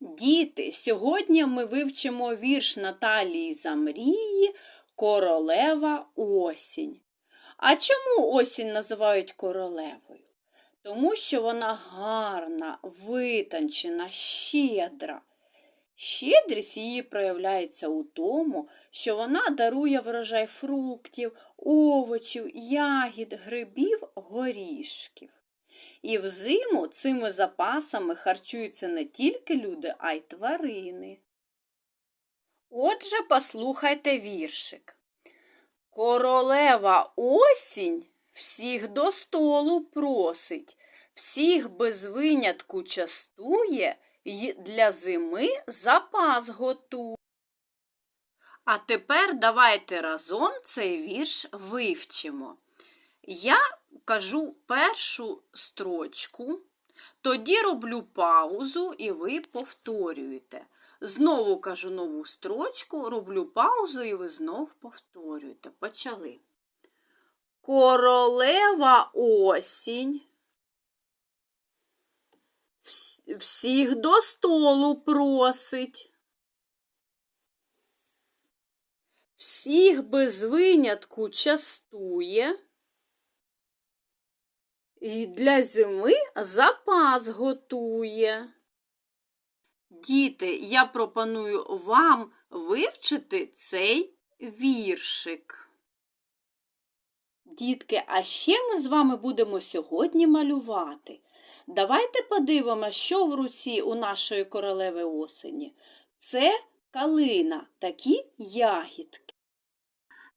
Діти, сьогодні ми вивчимо вірш Наталії Замрії Королева осінь. А чому осінь називають королевою? Тому що вона гарна, витончена, щедра. Щедрість її проявляється у тому, що вона дарує врожай фруктів, овочів, ягід, грибів, горішків. І взиму цими запасами харчуються не тільки люди, а й тварини. Отже, послухайте віршик. Королева осінь всіх до столу просить, всіх без винятку частує й для зими запас готує. А тепер давайте разом цей вірш вивчимо. Я кажу першу строчку, тоді роблю паузу і ви повторюєте. Знову кажу нову строчку, роблю паузу і ви знов повторюєте. Почали. Королева осінь. Всіх до столу просить. Всіх без винятку частує. І для зими запас готує. Діти, я пропоную вам вивчити цей віршик. Дітки, а ще ми з вами будемо сьогодні малювати. Давайте подивимося, що в руці у нашої королеви осені. Це калина, такі ягідки.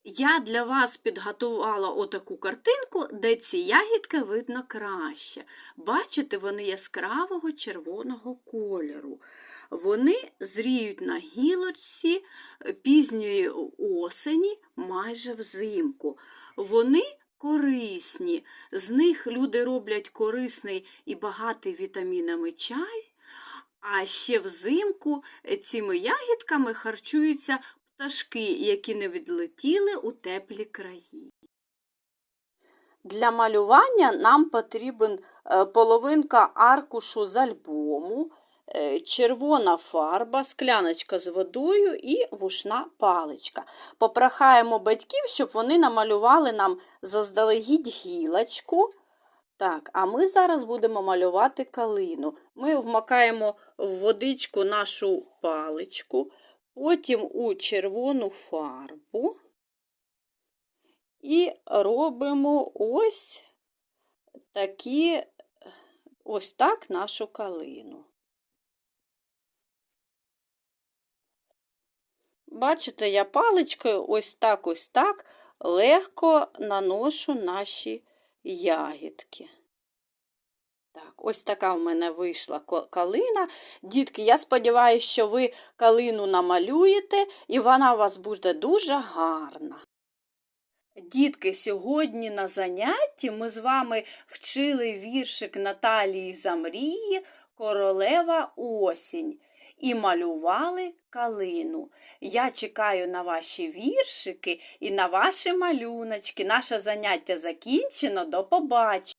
Я для вас підготувала отаку картинку, де ці ягідки видно краще. Бачите, вони яскравого червоного кольору. Вони зріють на гілочці пізньої осені, майже взимку. Вони корисні, з них люди роблять корисний і багатий вітамінами чай. А ще взимку цими ягідками харчуються пташки, які не відлетіли у теплі краї. Для малювання нам потрібен е, половинка аркушу з альбому, е, червона фарба, скляночка з водою і вушна паличка. Попрохаємо батьків, щоб вони намалювали нам заздалегідь гілочку. Так, а ми зараз будемо малювати калину. Ми вмакаємо в водичку нашу паличку, потім у червону фарбу і робимо ось такі, ось так нашу калину. Бачите, я паличкою ось так ось так легко наношу наші ягідки. Так, ось така в мене вийшла калина. Дітки, я сподіваюся, що ви калину намалюєте, і вона у вас буде дуже гарна. Дітки, сьогодні на занятті ми з вами вчили віршик Наталії Замрії Королева осінь і малювали калину. Я чекаю на ваші віршики і на ваші малюночки. Наше заняття закінчено. До побачення!